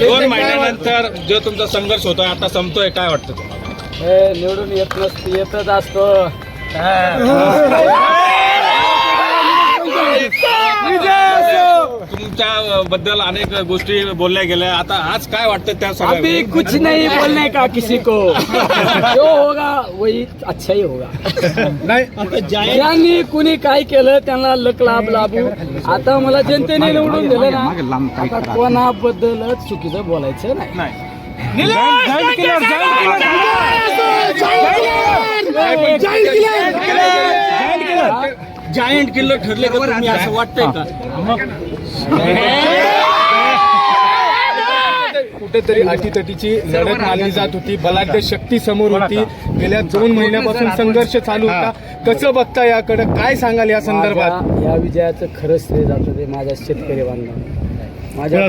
दोन महिन्यानंतर जो तुमचा संघर्ष होतोय आता संपतोय काय वाटतं तुम्हाला? हे निवडून येत नसते येतच असतो. तुमच्या बद्दल अनेक गोष्टी बोलल्या गेल्या. आता आज काय वाटतं त्या अभी सगळ्या कुछ नहीं बोलने का किसी को. जो होगा वही अच्छा ही होगा. ज्यांनी कुणी काय केलं त्यांना लक लाभ लाभू. आता मला जनतेने निवडून दिलं ना आता कोणाबद्दलच चुकीचं बोलायचं नाही. जायंट किल्लर ठरले का तुम्ही असं वाटतंय का? कुठेतरी अटीतटीची लढत मानली जात होती. बलाढ्य शक्ती समोर होती. गेल्या दोन महिन्यापासून संघर्ष चालू होता. कसं बघता याकडे? काय सांगाल या संदर्भात? या विजयाचं खरंच श्रेय जातं ते माझ्या शेतकरी बांधवांना. माझ्या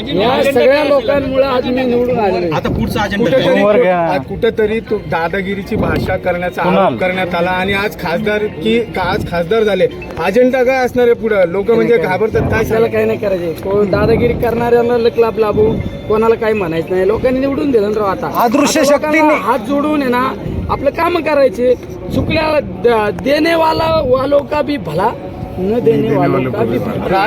आहे या सगळ्या लोकांमुळे आज मी निवडून आलेलो आहे. पुढचा कुठेतरी तो दादागिरीची भाषा करण्याचा आरोप करण्यात आला आणि आज खासदार की आज खासदार झाले. अजेंडा काय असणार आहे पुढे? लोक म्हणजे घाबरतात काय त्याला? काही नाही करायचे. कोण दादागिरी करणाऱ्यांना लक लाभ लाभू कोणाला काही म्हणायचं नाही. लोकांनी निवडून दिलं ना राव आता. अदृश्य आता शक्तीने- हात जोडून आहे ना आपलं काम करायचे. चुकल्या द- देने वाला का भी भला न देने वालों का भी भला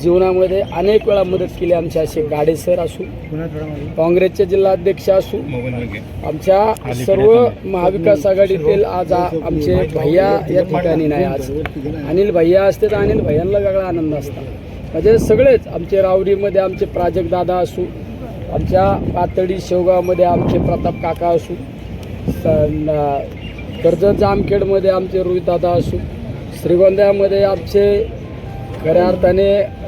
जीवनामध्ये अनेक वेळा मदत केली आमचे असे गाडे सर असू काँग्रेसचे जिल्हाध्यक्ष असू आमच्या सर्व महाविकास आघाडीतील आज आमचे भैया या ठिकाणी नाही आज. अनिल भैया असते तर अनिल भैयांना वेगळा आनंद असता. म्हणजे सगळेच आमचे रावरीमध्ये आमचे प्राजक्त दादा असू आमच्या पातळी शेवगावमध्ये आमचे प्रताप काका असू कर्जत जामखेडमध्ये आमचे रोहित दादा असू श्रीगोंद्यामध्ये आमचे खऱ्या अर्थाने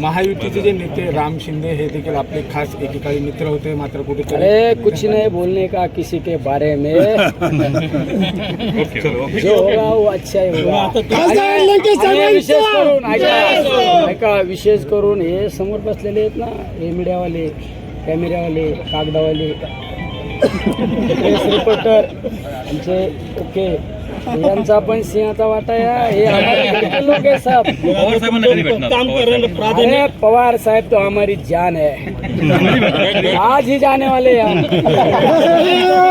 महायुतीचे जे नेते राम शिंदे हे देखील आपले खास एकेकाळी मित्र होते मात्र कुठेतरी अरे कुछ नहीं बोलने का किसी के बारे में जो होगा वो अच्छा ही होगा। विशेष करून ऐका ऐका विशेष करून हे समोर बसलेले आहेत ना हे मीडियावाले कॅमेऱ्यावाले कागदावाले. प्रेस रिपोर्टर आमचे ओके. यांचा पण सिंहाचा वाटा या. हे हमारे लोक आहे साहब. अरे पवार साहब तो हमारी जान है आज ही जाने वाले हैं हम